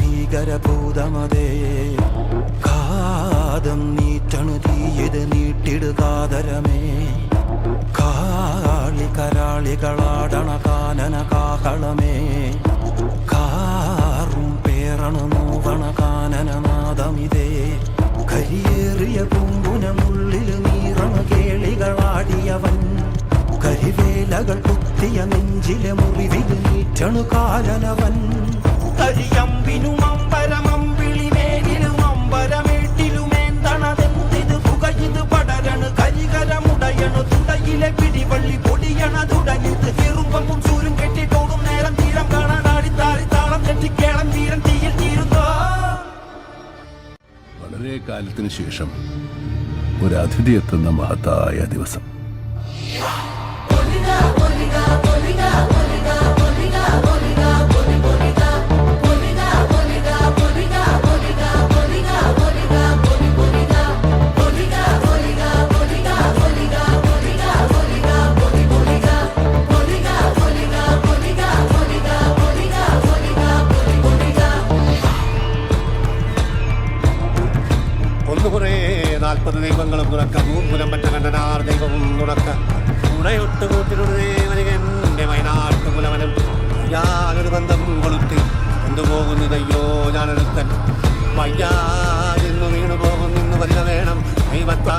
ഭീകരഭൂതമതേ. കാതം നീറ്റണു തീയത് നീട്ടിടുകാതരമേ കാളി കരാളികളാടണ കാനന കാഹളമേ കാനനനാദമിതേ കരിയേറിയ പൂമ്പുനമുള്ളിൽ നീറണ കേളികളാടിയവൻ കരിവേലകൾ കുത്തിയ നെഞ്ചിലെ മുറിവിൽ നീറ്റണു കാലനവൻ. പടരണു പിടിവള്ളി പൊടിയണ തുടങ്ങിത് എറുമ്പും ചൂരും കെട്ടിട്ടോടും വളരെ കാലത്തിന് ശേഷം ഒരു അതിഥി എത്തുന്ന മഹത്തായ ദിവസം. ഒന്ന് കുറേ നാൽപ്പത് ദൈവങ്ങളും തുറക്ക. മൂന്നുലം പറ്റ കണ്ടനാർ ദൈവവും തുറക്ക. ഉടയൊട്ട് കൂട്ടിനൊരു ദേവനികന്റെ വയനാട്ടു കുലവനും ഞാനൊരു ബന്ധം കൊളുത്തി. കൊണ്ടുപോകുന്നതയ്യോ ഞാനൊരുത്തൻ വയ്യാതെന്നു വീണു പോകുന്നെന്ന് വരിക വേണം. ദൈവത്താ